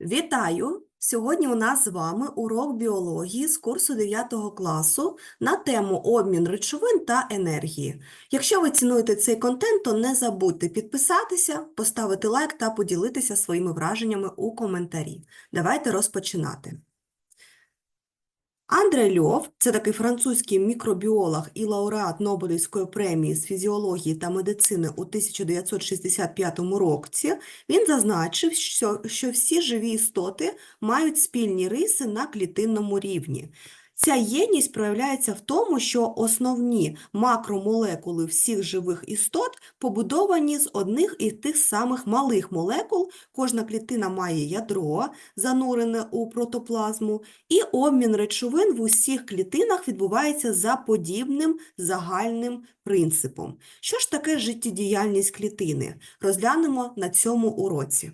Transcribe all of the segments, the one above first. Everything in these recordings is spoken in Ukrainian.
Вітаю! Сьогодні у нас з вами урок біології з курсу 9 класу на тему обмін речовин та енергії. Якщо ви цінуєте цей контент, то не забудьте підписатися, поставити лайк та поділитися своїми враженнями у коментарі. Давайте розпочинати. Андре Льов – це такий французький мікробіолог і лауреат Нобелівської премії з фізіології та медицини у 1965 році. Він зазначив, що, що всі живі істоти мають спільні риси на клітинному рівні. Ця єдність проявляється в тому, що основні макромолекули всіх живих істот побудовані з одних і тих самих малих молекул. Кожна клітина має ядро, занурене у протоплазму, і обмін речовин в усіх клітинах відбувається за подібним загальним принципом. Що ж таке життєдіяльність клітини? Розглянемо на цьому уроці.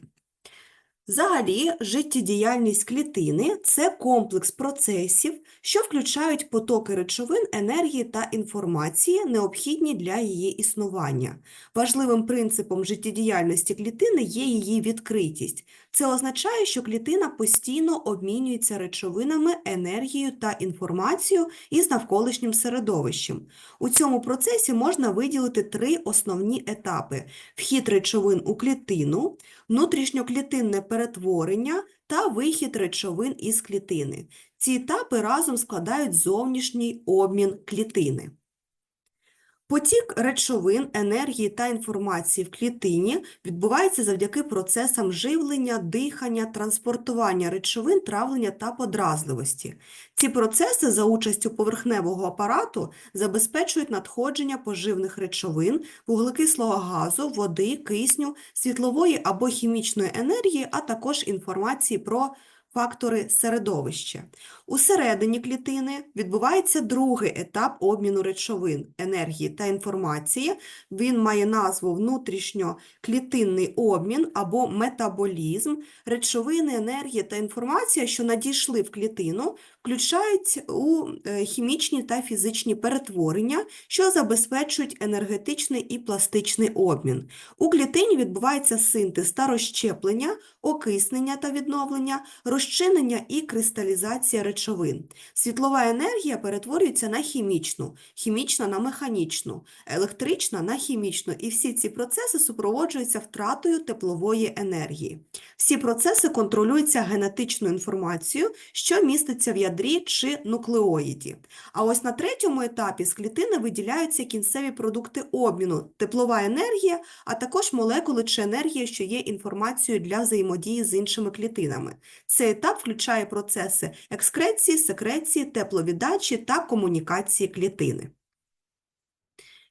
Взагалі, життєдіяльність клітини – це комплекс процесів, що включають потоки речовин, енергії та інформації, необхідні для її існування. Важливим принципом життєдіяльності клітини є її відкритість. Це означає, що клітина постійно обмінюється речовинами, енергією та інформацією із навколишнім середовищем. У цьому процесі можна виділити три основні етапи: вхід речовин у клітину, внутрішньоклітинне перетворення та вихід речовин із клітини. Ці етапи разом складають зовнішній обмін клітини. Потік речовин, енергії та інформації в клітині відбувається завдяки процесам живлення, дихання, транспортування речовин, травлення та подразливості. Ці процеси за участю поверхневого апарату забезпечують надходження поживних речовин, вуглекислого газу, води, кисню, світлової або хімічної енергії, а також інформації про фактори середовища. Усередині клітини відбувається другий етап обміну речовин, енергії та інформації. Він має назву внутрішньоклітинний обмін або метаболізм. Речовини, енергія та інформація, що надійшли в клітину, включають у е, хімічні та фізичні перетворення, що забезпечують енергетичний і пластичний обмін. У клітині відбувається синтез та розщеплення, окиснення та відновлення, розчинення і кристалізація речовин. Світлова енергія перетворюється на хімічну, хімічна на механічну, електрична на хімічну, і всі ці процеси супроводжуються втратою теплової енергії. Всі процеси контролюються генетичною інформацією, що міститься в ядрі чи нуклеоїді. А ось на третьому етапі з клітини виділяються кінцеві продукти обміну, теплова енергія, а також молекули чи енергія, що є інформацією для взаємодії з іншими клітинами. Цей етап включає процеси екскреції, секреції, тепловіддачі та комунікації клітини.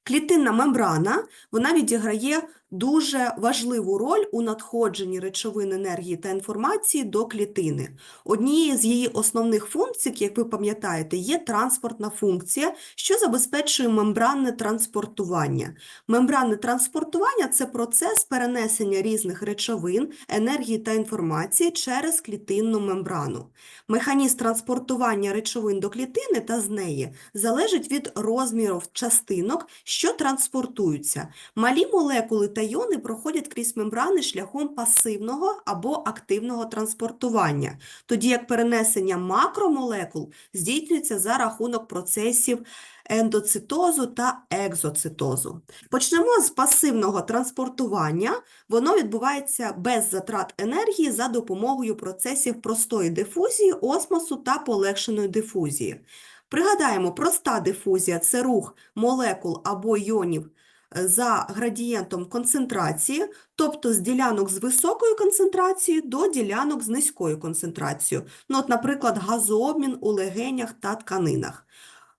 Клітинна мембрана вона відіграє дуже важливу роль у надходженні речовин енергії та інформації до клітини. Однією з її основних функцій, як ви пам'ятаєте, є транспортна функція, що забезпечує мембранне транспортування. Мембранне транспортування це процес перенесення різних речовин, енергії та інформації через клітинну мембрану. Механізм транспортування речовин до клітини та з неї залежить від розмірів частинок, що транспортуються. Малі молекули та іони проходять крізь мембрани шляхом пасивного або активного транспортування, тоді як перенесення макромолекул здійснюється за рахунок процесів ендоцитозу та екзоцитозу. Почнемо з пасивного транспортування. Воно відбувається без затрат енергії за допомогою процесів простої дифузії, осмосу та полегшеної дифузії. Пригадаємо, проста дифузія – це рух молекул або іонів е, за градієнтом концентрації, тобто з ділянок з високою концентрацією до ділянок з низькою концентрацією. Ну, от, наприклад, газообмін у легенях та тканинах.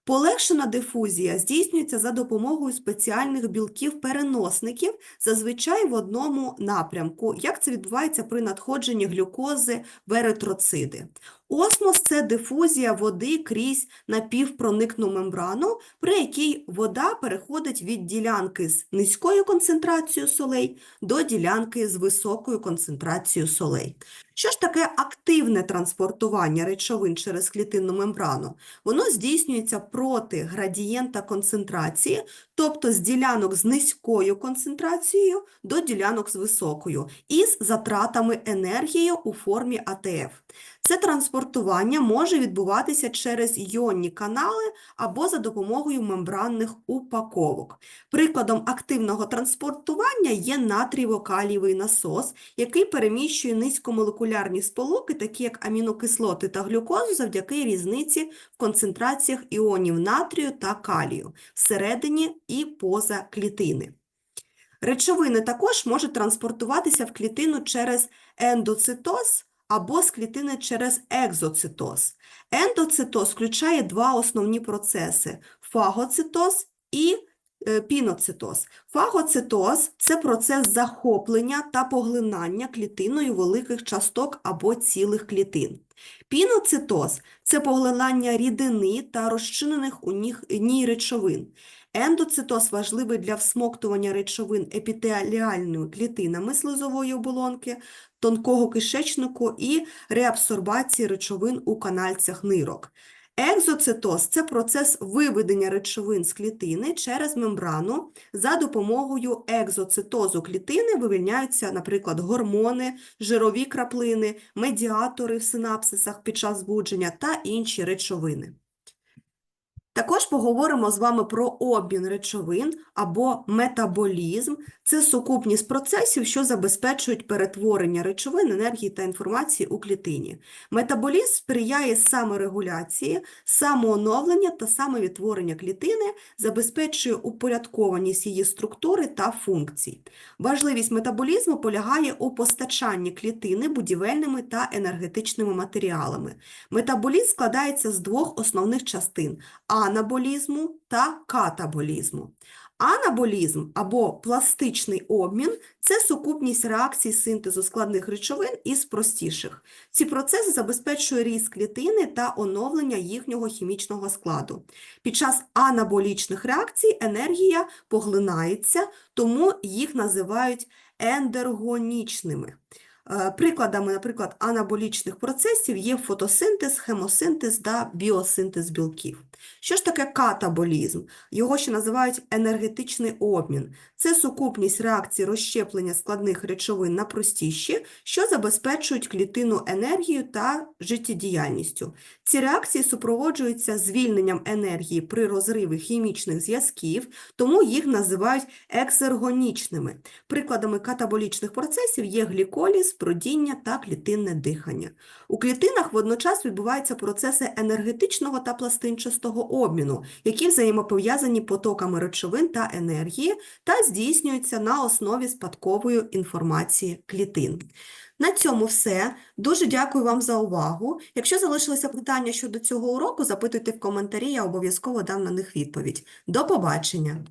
Полегшена дифузія здійснюється за допомогою спеціальних білків-переносників, зазвичай в одному напрямку, як це відбувається при надходженні глюкози в еритроциди. Осмос – це дифузія води крізь напівпроникну мембрану, при якій вода переходить від ділянки з низькою концентрацією солей до ділянки з високою концентрацією солей. Що ж таке активне транспортування речовин через клітинну мембрану? Воно здійснюється проти градієнта концентрації, тобто з ділянок з низькою концентрацією до ділянок з високою, із затратами енергії у формі АТФ. Це транспортування може відбуватися через йонні канали або за допомогою мембранних упаковок. Прикладом активного транспортування є натрієво-калієвий насос, який переміщує низькомолекулярні сполуки, такі як амінокислоти та глюкозу, завдяки різниці в концентраціях іонів натрію та калію всередині і поза клітини. Речовини також можуть транспортуватися в клітину через ендоцитоз або з клітини через екзоцитоз. Ендоцитоз включає два основні процеси – фагоцитоз і піноцитоз. Фагоцитоз – це процес захоплення та поглинання клітиною великих часток або цілих клітин. Піноцитоз – це поглинання рідини та розчинених у ній речовин. Ендоцитоз важливий для всмоктування речовин епітеліальними клітинами слизової оболонки, тонкого кишечнику і реабсорбації речовин у канальцях нирок. Екзоцитоз – це процес виведення речовин з клітини через мембрану. За допомогою екзоцитозу клітини вивільняються, наприклад, гормони, жирові краплини, медіатори в синапсисах під час збудження та інші речовини. Також поговоримо з вами про обмін речовин або метаболізм. Це сукупність процесів, що забезпечують перетворення речовин, енергії та інформації у клітині. Метаболізм сприяє саморегуляції, самооновлення та самовідтворення клітини, забезпечує упорядкованість її структури та функцій. Важливість метаболізму полягає у постачанні клітини будівельними та енергетичними матеріалами. Метаболізм складається з двох основних частин – анаболізму та катаболізму. Анаболізм або пластичний обмін – це сукупність реакцій синтезу складних речовин із простіших. Ці процеси забезпечують ріст клітини та оновлення їхнього хімічного складу. Під час анаболічних реакцій енергія поглинається, тому їх називають ендергонічними. Е, Прикладами, наприклад, анаболічних процесів є фотосинтез, хемосинтез та біосинтез білків. Що ж таке катаболізм? Його ще називають енергетичний обмін. Це сукупність реакцій розщеплення складних речовин на простіші, що забезпечують клітину енергією та життєдіяльністю. Ці реакції супроводжуються звільненням енергії при розриві хімічних зв'язків, тому їх називають ексергонічними. Прикладами катаболічних процесів є гліколіз, бродіння та клітинне дихання. У клітинах водночас відбуваються процеси енергетичного та пластинчастого обміну, які взаємопов'язані потоками речовин та енергії та здійснюються на основі спадкової інформації клітин. На цьому все. Дуже дякую вам за увагу. Якщо залишилися питання щодо цього уроку, запитуйте в коментарі, я обов'язково дам на них відповідь. До побачення!